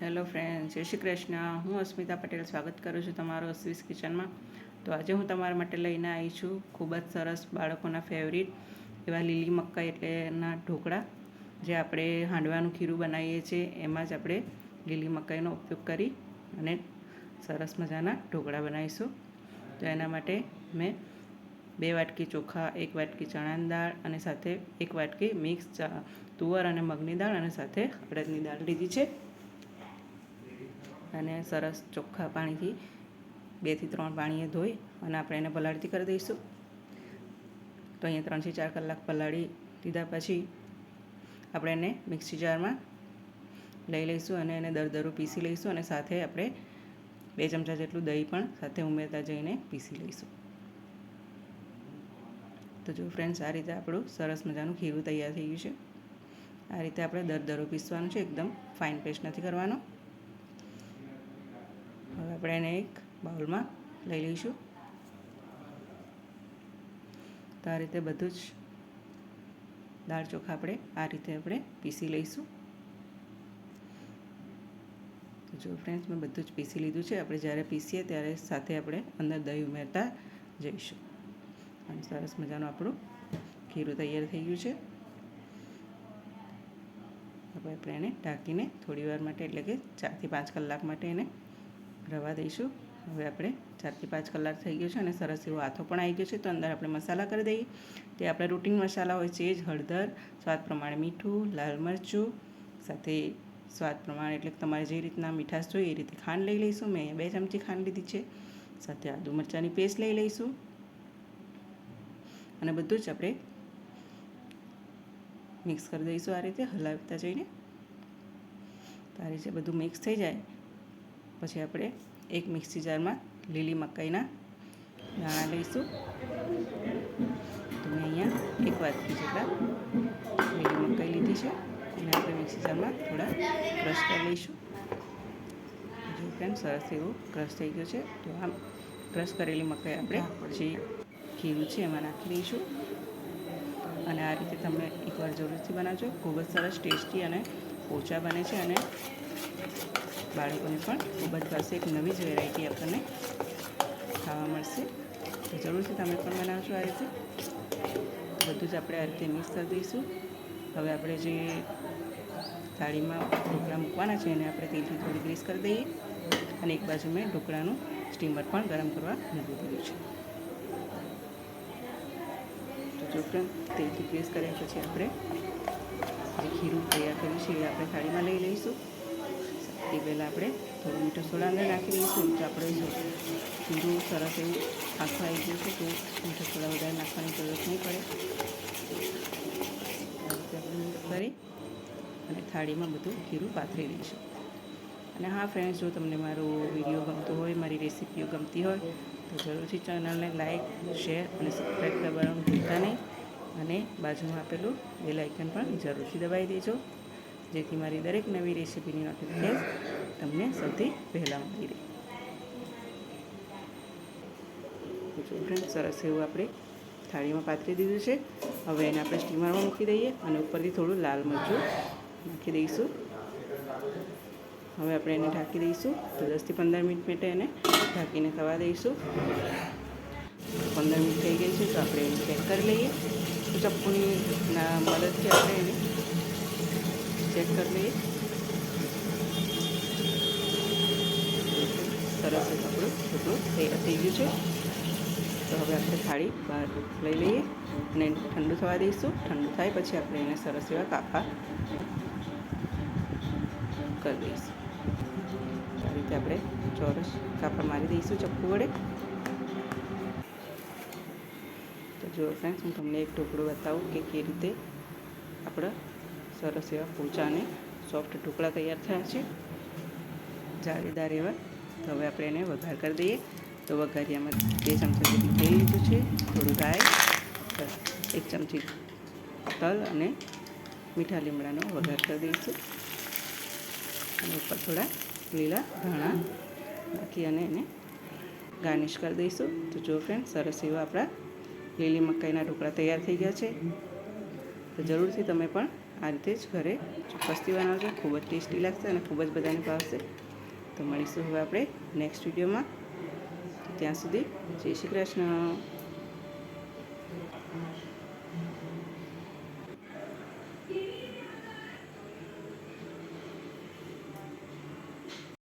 Hello friend, જય શ્રી કૃષ્ણ. હું અસ્મિતા પટેલ સ્વાગત કરું છું તમારો સ્વીસ કિચનમાં. તો આજે હું તમારા માટે લઈને આવી છું ખૂબ જ સરસ બાળકોના ફેવરિટ એવા લીલી મકાઈ એટલેના ઢોકળા, જે આપણે હાંડવાનું ખીરું બનાવીએ છીએ. એમાં જ આપણે લીલી મકાઈનો ઉપયોગ કરી અને સરસ મજાના ઢોકળા બનાવીશું. તો એના માટે મેં બે વાટકી ચોખા, એક વાટકી ચણાની દાળ અને સાથે એક વાટકી મિક્સ તુવર અને મગની દાળ અને સાથે અડદની દાળ લીધી છે. અને સરસ ચોખ્ખા પાણીથી બેથી ત્રણ પાણીએ ધોઈ અને આપણે એને પલાળતી કરી દઈશું. તો અહીંયા ત્રણથી ચાર કલાક પલાળી દીધા પછી આપણે એને મિક્સી જારમાં લઈ લઈશું અને એને દરદરું પીસી લઈશું અને સાથે આપણે બે ચમચા જેટલું દહીં પણ સાથે ઉમેરતા જઈને પીસી લઈશું. તો જો ફ્રેન્ડ્સ આ રીતે આપણું સરસ મજાનું ખીરું તૈયાર થઈ ગયું છે. આ રીતે આપણે દરદરું પીસવાનું છે, એકદમ ફાઇન પેસ્ટ નથી કરવાનો. હવે આપણે એને એક બાઉલમાં લઈ લઈશું. તો આ રીતે બધું જ દાળ ચોખા આપણે આ રીતે આપણે પીસી લઈશું. જો ફ્રેન્ડ્સ મેં બધું જ પીસી લીધું છે. આપણે જ્યારે પીસીએ ત્યારે સાથે આપણે અંદર દહીં ઉમેરતા જઈશું. અને સરસ મજાનું આપણું ખીરું તૈયાર થઈ ગયું છે. હવે આપણે એને ઢાંકીને થોડી વાર માટે, એટલે કે ચારથી પાંચ કલાક માટે એને રવા દઈશું. હવે આપણે ચારથી પાંચ કલાક થઈ ગયો છે અને સરસ એવો આથો પણ આવી ગયો છે તો અંદર આપણે મસાલા કરી દઈએ. તે આપણે રૂટીન મસાલા હોય છે જ હળદર, સ્વાદ પ્રમાણે મીઠું, લાલ મરચું, સાથે સ્વાદ પ્રમાણે એટલે તમારે જે રીતના મીઠાશ જોઈએ એ રીતે ખાંડ લઈ લઈશું. મેં બે ચમચી ખાંડ લીધી છે. સાથે આદુ મરચાંની પેસ્ટ લઈ લઈશું. અને બધું જ આપણે મિક્સ કરી દઈશું આ રીતે હલાવતા જઈને. તારી છે બધું મિક્સ થઈ જાય. પછી આપણે એક મિક્સી જારમાં લીલી મકાઈના દાણા લઈશું. તો મેં અહીંયા એક વાટકી જેટલા લીલી મકાઈ લીધી છે. અને આપણે મિક્સી જારમાં થોડા ક્રશ કરી લઈશું. જો ફ્રેન્ડ સરસ એવું ક્રશ થઈ ગયું છે. તો આમ ક્રશ કરેલી મકાઈ આપણે જે ખીરું છે એમાં નાખી દઈશું. અને આ રીતે તમે એકવાર જરૂરથી બનાવજો. ખૂબ જ સરસ ટેસ્ટી અને પોચા બને છે અને બાળકોને પણ ખૂબ જ ભાવશે એક નવી જ વેરાયટી આપણને ખાવા મળશે. તો જરૂરથી તમે પણ બનાવશો આ રીતે. બધું જ આપણે આ રીતે મિક્સ કરી દઈશું. હવે આપણે જે થાળીમાં ઢોકળા મૂકવાના છે એને આપણે તેલથી થોડી ગ્રીસ કરી દઈએ અને એક બાજુ મેં ઢોકળાનું સ્ટીમર પણ ગરમ કરવા મૂકી દીધું છે. તો ઢોકળા તેલથી ગ્રીસ કર્યા પછી આપણે જે ખીરું તૈયાર કર્યું છે એ આપણે થાળીમાં લઈ લઈશું. એ પહેલાં આપણે થોડું મીઠું સોડા અંદર નાખી દઈશું તો આપણે જો ખીરું સરસ એવું આખું આવી ગયું છે, તો મીઠું સોડા વધારે નાખવાની જરૂરત નહીં પડે. આપણે કરી અને થાળીમાં બધું ખીરું પાથરી દઈશું અને હા ફ્રેન્ડ્સ જો તમને મારો વીડિયો ગમતો હોય, મારી રેસીપીઓ ગમતી હોય, તો જરૂરથી ચેનલને લાઇક શેર અને સબસ્ક્રાઈબ કરવાનું ભૂલતા નહીં. અને બાજુમાં આપેલું બેલ આઇકન પણ જરૂરથી દબાવી દેજો. જેથી મારી દરેક નવી રેસીપીની નોટિફિકેશન તમને સૌથી પહેલાં મળી રહે. સરસ એવું આપણે થાળીમાં પાથરી દીધું છે. હવે એને આપણે સ્ટીમરમાં મૂકી દઈએ અને ઉપરથી થોડું લાલ મરચું નાખી દઈશું. હવે આપણે એને ઢાંકી દઈશું. તો દસથી પંદર મિનિટ માટે એને ઢાંકીને થવા દઈશું. પંદર મિનિટ થઈ ગઈ છે, તો આપણે એને ચેક કરી લઈએ. ચપ્પુની મદદથી આપણે એને ચેક કરી લઈએ સરસ આપણું ઢોકળું તૈયાર થઈ ગયું છે તો હવે આપણે થાળી બહાર લઈ લઈએ અને ઠંડુ થવા દઈશું ઠંડુ થાય પછી આપણે એને સરસ એવા કાપા કરી દઈશું આ રીતે આપણે ચોરસ કાપા મારી દઈશું ચપ્પુ વડે તો જો ફ્રેન્ડ્સ હું તમને એક ઢોકળું બતાવું કે કઈ રીતે આપણા સરસ એવા પોચા અને સોફ્ટ ઢોકળા તૈયાર થયા છે. જાળીદાર એવા. તો હવે આપણે એને વઘાર કરી દઈએ. તો વઘારિયામાં બે ચમચા જેટલું તેલ લીધું છે, થોડું રાય એક ચમચી તલ અને મીઠા લીમડાનો વઘાર કરી દઈશું અને ઉપર થોડા લીલા ધાણા નાખી અને એને ગાર્નિશ કરી દઈશું. તો જો ફ્રેન્ડ સરસ એવા આપણા લીલી મકાઈના ઢોકળા તૈયાર થઈ ગયા છે. તો જરૂરથી તમે પણ આ રીતે જ ઘરે ચોક્કસથી બનાવજો. ખૂબ જ ટેસ્ટી લાગશે અને ખૂબ જ બધાને ભાવશે તો મળીશું હવે આપણે નેક્સ્ટ વિડીયોમાં. ત્યાં સુધી જય શ્રી કૃષ્ણ.